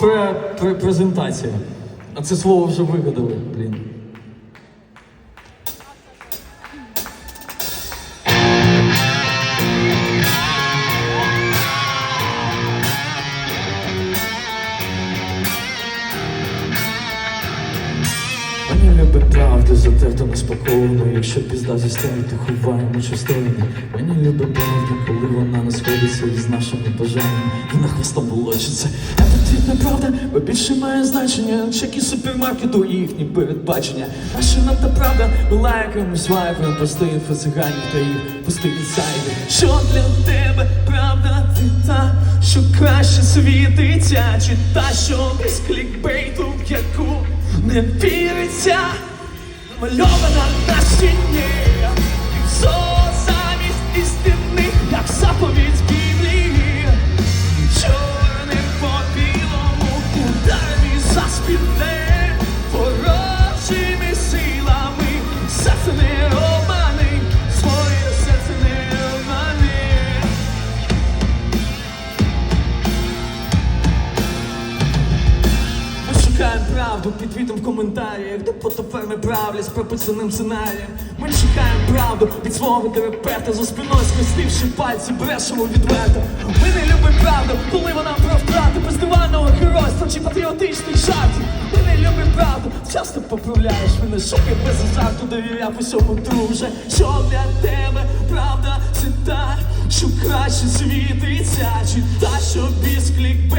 Пре, пре, презентація. А це слово вже вигадали, блін. Любить правду за те, хто неспокійно Якщо зі сторони, то ховаємо частини Мені любить правду, коли вона не сходиться із нашими бажаннями. І хвостом волочиться. А потрібна правда, бо більше має значення. Чеки супермаркету і їхні передбачення. А що нам та правда, ми лайкаємо, свайпаємо інфо-циганів та їх пусти інсайди Що для тебе правда? Ти та, що краще світиться Чи та, що без клікбейту, яку не віриться Намальована на стіні І все замість істинних, як заповідь Біблії. Чорним по білому ударні за спідне шукаємо правду під відом в коментарях, де правлять з прописаним сценарієм. Ми шукаємо правду від свого терапевта за спиною схрестивши пальці, брешемо відверто. Ми не любимо правду, коли вона про втрати без диванного геройства чи патріотичних жартів. Ми не любимо правду, часто поправляєш мене, шукай без азарту, довіряв усьому друже. Що для тебе правда це та, що краще світиться, чи та, що без як